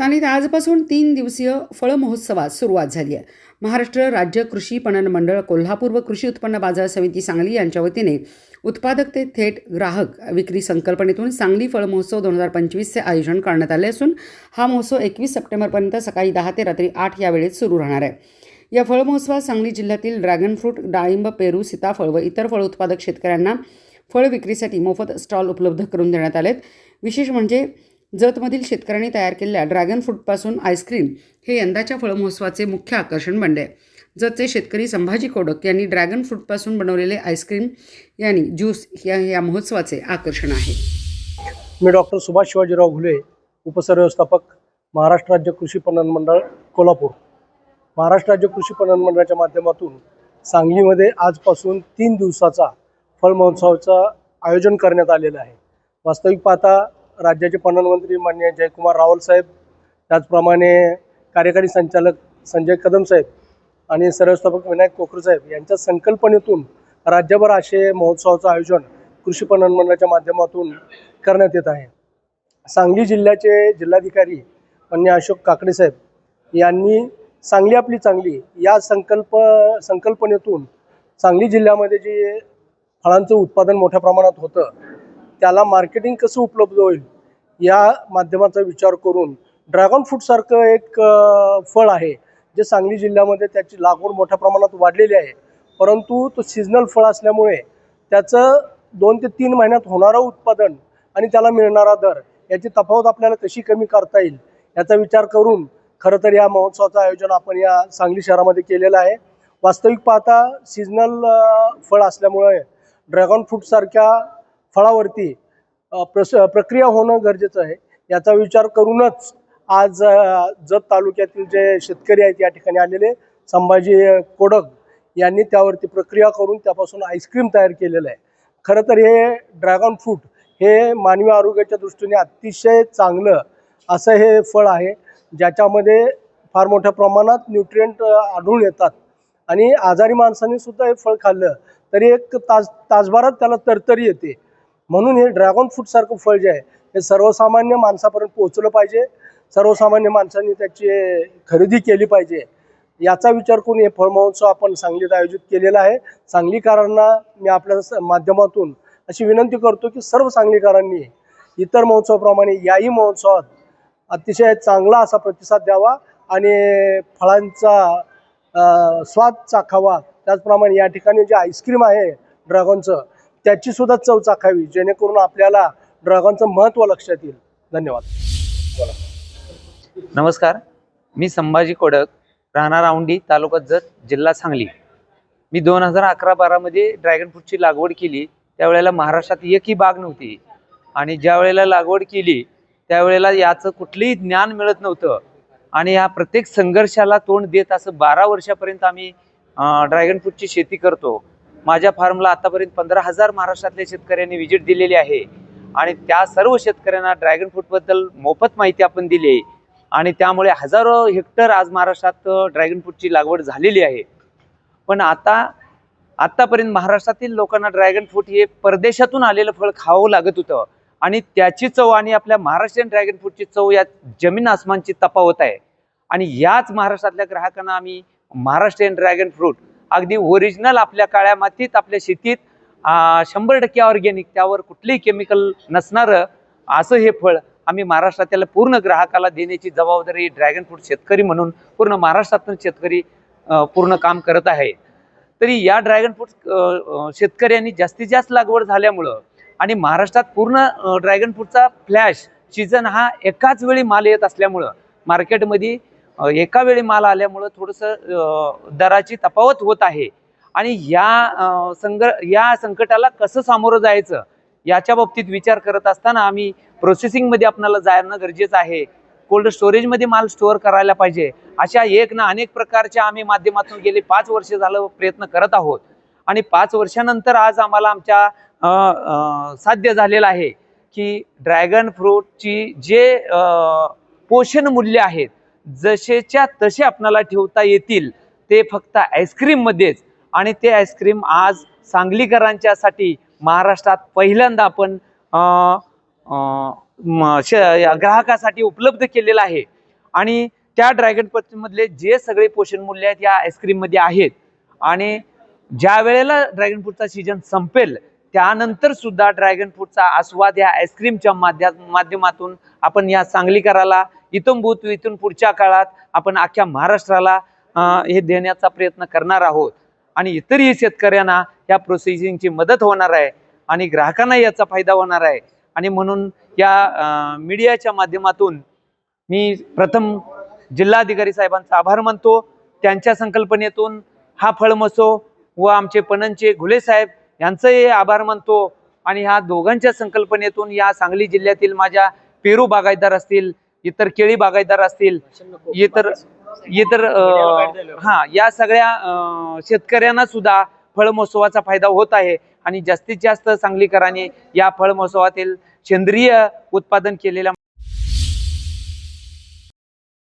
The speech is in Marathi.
सांगलीत आजपासून तीन दिवसीय फळ महोत्सवास सुरुवात झाली आहे. महाराष्ट्र राज्य कृषी पणन मंडळ कोल्हापूर व कृषी उत्पन्न बाजार समिती सांगली यांच्या वतीने उत्पादक ते थेट ग्राहक विक्री संकल्पनेतून सांगली फळ महोत्सव दोन हजार पंचवीसचे आयोजन करण्यात आले असून हा महोत्सव एकवीस सप्टेंबरपर्यंत सकाळी दहा ते रात्री आठ या वेळेत सुरू राहणार आहे. या फळ महोत्सवात सांगली जिल्ह्यातील ड्रॅगन फ्रूट डाळिंब पेरू सीताफळ व इतर फळ उत्पादक शेतकऱ्यांना फळ विक्रीसाठी मोफत स्टॉल उपलब्ध करून देण्यात आलेत. विशेष म्हणजे जतमधील शेतकऱ्यांनी तयार केलेल्या ड्रॅगन फ्रूटपासून आईस्क्रीम हे यंदाच्या फळमहोत्सवाचे मुख्य आकर्षण बनले. आहे जतचे शेतकरी संभाजी कोडक यांनी ड्रॅगन फ्रूटपासून बनवलेले आईस्क्रीम यांनी ज्यूस या या महोत्सवाचे आकर्षण आहे. मी डॉक्टर सुभाष शिवाजीराव घुले उपसरव्यवस्थापक महाराष्ट्र राज्य कृषी पणन मंडळ कोल्हापूर. महाराष्ट्र राज्य कृषी पणन मंडळाच्या माध्यमातून सांगलीमध्ये आजपासून तीन दिवसाचा फळ महोत्सवाचं आयोजन करण्यात आलेलं आहे. वास्तविक पाहता राज्याचे पणन मंत्री जयकुमार रावल साहेब त्याचप्रमाणे कार्यकारी संचालक संजय कदम साहेब आणि सर्वस्थापक विनायक कोकरे साहेब यांच्या संकल्पनेतून राज्यभर असे महोत्सवाचं आयोजन कृषी पणन मंडळाच्या माध्यमातून करण्यात येत आहे. सांगली जिल्ह्याचे जिल्हाधिकारी मान्य अशोक काकडे साहेब यांनी सांगली आपली चांगली या संकल्प संकल्पनेतून सांगली जिल्ह्यामध्ये जे फळांचं उत्पादन मोठ्या प्रमाणात होतं त्याला मार्केटिंग कसं उपलब्ध होईल या माध्यमाचा विचार करून ड्रॅगन फ्रूटसारखं एक फळ आहे जे सांगली जिल्ह्यामध्ये त्याची लागवड मोठ्या प्रमाणात वाढलेली आहे. परंतु तो सिजनल फळ असल्यामुळे त्याचं दोन ते तीन महिन्यात होणारं उत्पादन आणि त्याला मिळणारा दर याची तफावत आपल्याला कशी कमी करता येईल याचा विचार करून खरं तर या महोत्सवाचं आयोजन आपण या सांगली शहरामध्ये केलेलं आहे. वास्तविक पाहता सिजनल फळ असल्यामुळे ड्रॅगन फ्रूटसारख्या फळावरती प्रस प्रक्रिया होणं गरजेचं आहे. याचा विचार करूनच आज जत तालुक्यातील जे शेतकरी आहेत या ठिकाणी आलेले संभाजी कोडक यांनी त्यावरती प्रक्रिया करून त्यापासून आईस्क्रीम तयार केलेलं आहे. खरं तर हे ड्रॅगन फ्रूट हे मानवी आरोग्याच्या दृष्टीने अतिशय चांगलं असं हे फळ आहे ज्याच्यामध्ये फार मोठ्या प्रमाणात न्यूट्रियंट आढळून येतात. आणि आजारी माणसांनी सुद्धा हे फळ खाल्लं तरी एक तास तासभरात त्याला तरतरी येते. म्हणून हे ड्रॅगन फ्रूटसारखं फळ जे आहे हे सर्वसामान्य माणसापर्यंत पोहोचलं पाहिजे. सर्वसामान्य माणसांनी त्याची खरेदी केली पाहिजे. याचा विचार करून हे फळ महोत्सव आपण सांगलीत आयोजित केलेला आहे. सांगलीकरांना मी आपल्या स- माध्यमातून अशी विनंती करतो की सर्व सांगलीकरांनी इतर महोत्सवाप्रमाणे याही महोत्सवात अतिशय चांगला असा प्रतिसाद द्यावा आणि फळांचा स्वाद चाखावा. त्याचप्रमाणे या ठिकाणी जे आईस्क्रीम आहे ड्रॅगनचं त्याची सुद्धा चव चाखावी जेणेकरून आपल्याला ड्रॅगनचं महत्त्व लक्षात येईल. धन्यवाद. नमस्कार. मी संभाजी कोडक राहणार औंडी तालुका जत जिल्हा सांगली. मी दोन हजार अकरा बारामध्ये ड्रॅगन फ्रूटची लागवड केली. त्यावेळेला महाराष्ट्रात एकही बाग नव्हती. आणि ज्या वेळेला लागवड केली त्यावेळेला याचं कुठलंही ज्ञान मिळत नव्हतं. आणि या प्रत्येक संघर्षाला तोंड देत असं बारा वर्षापर्यंत आम्ही ड्रॅगन फ्रूटची शेती करतो. माझ्या फार्मला आतापर्यंत पंधरा हजार महाराष्ट्रातल्या शेतकऱ्यांनी व्हिजिट दिलेली आहे. आणि त्या सर्व शेतकऱ्यांना ड्रॅगन फ्रूटबद्दल मोफत माहिती आपण दिली आहे. आणि त्यामुळे हजारो हेक्टर आज महाराष्ट्रात ड्रॅगन फ्रूटची लागवड झालेली आहे. पण आता आत्तापर्यंत महाराष्ट्रातील लोकांना ड्रॅगन फ्रूट हे परदेशातून आलेलं फळ खावं लागत होतं. आणि त्याची चव आणि आपल्या महाराष्ट्रीयन ड्रॅगन फ्रूटची चव या जमीन आसमानची तपावत आहे. आणि याच महाराष्ट्रातल्या ग्राहकांना आम्ही महाराष्ट्रीयन ड्रॅगन फ्रूट अगदी ओरिजिनल आपल्या काळ्या मातीत आपल्या शेतीत शंभर टक्के ऑर्गॅनिक त्यावर कुठलेही केमिकल नसणारं असं हे फळ आम्ही महाराष्ट्रातील पूर्ण ग्राहकाला देण्याची जबाबदारी ड्रॅगन फ्रूट शेतकरी म्हणून पूर्ण महाराष्ट्रातून शेतकरी पूर्ण काम करत आहे. तरी या ड्रॅगन फ्रूट शेतकऱ्यांनी जास्तीत जास्त लागवड झाल्यामुळं आणि महाराष्ट्रात पूर्ण ड्रॅगन फ्रूटचा फ्लॅश सीझन हा एकाच वेळी माल येत असल्यामुळं मार्केटमध्ये एका वेळी माल आल्यामुळं थोडंसं दराची तफावत होत आहे. आणि या संग या संकटाला कसं सामोरं जायचं याच्या बाबतीत विचार करत असताना आम्ही प्रोसेसिंगमध्ये आपल्याला जाणं गरजेचं आहे. कोल्ड स्टोरेजमध्ये माल स्टोअर करायला पाहिजे. अशा एक ना अनेक प्रकारच्या आम्ही माध्यमातून गेले पाच वर्ष झालं प्रयत्न करत आहोत. आणि पाच वर्षानंतर आज आम्हाला आमच्या साध्य झालेलं आहे की ड्रॅगन फ्रूटची जे पोषण मूल्य आहेत जसेच्या तसे आपणाला ठेवता येतील ते फक्त आईस्क्रीममध्येच आणि ते आईस्क्रीम आज सांगलीकरांच्यासाठी महाराष्ट्रात पहिल्यांदा आपण म- श- ग्राहकासाठी उपलब्ध केलेलं आहे. आणि त्या ड्रॅगन फ्रूटमधले जे सगळे पोषण मूल्य आहेत या आईस्क्रीममध्ये आहेत. आणि ज्या वेळेला ड्रॅगन फ्रूटचा सीजन संपेल त्यानंतर सुद्धा ड्रॅगन फ्रूटचा आस्वाद या आईस्क्रीमच्या माध्या माध्यमातून आपण या सांगलीकराला इथून भूत इथून पुढच्या काळात आपण अख्ख्या महाराष्ट्राला हे देण्याचा प्रयत्न करणार आहोत. आणि इतरही शेतकऱ्यांना या प्रोसेसिंगची मदत होणार आहे आणि ग्राहकांना याचा फायदा होणार आहे. आणि म्हणून या मीडियाच्या माध्यमातून मी प्रथम जिल्हाधिकारी साहेबांचा आभार मानतो. त्यांच्या संकल्पनेतून हा फळ मसो व आमचे पणनचे घुले साहेब यांचंही आभार मानतो. आणि ह्या दोघांच्या संकल्पनेतून या सांगली जिल्ह्यातील माझ्या पेरू बागायतदार असतील इतर केळी बागायतदार असतील इतर इतर हा या सगळ्या शेतकऱ्यांना सुद्धा फळ महोत्सवाचा फायदा होत आहे. आणि जास्तीत जास्त सांगलीकरांनी या फळ महोत्सवातील सेंद्रिय उत्पादन केलेल्या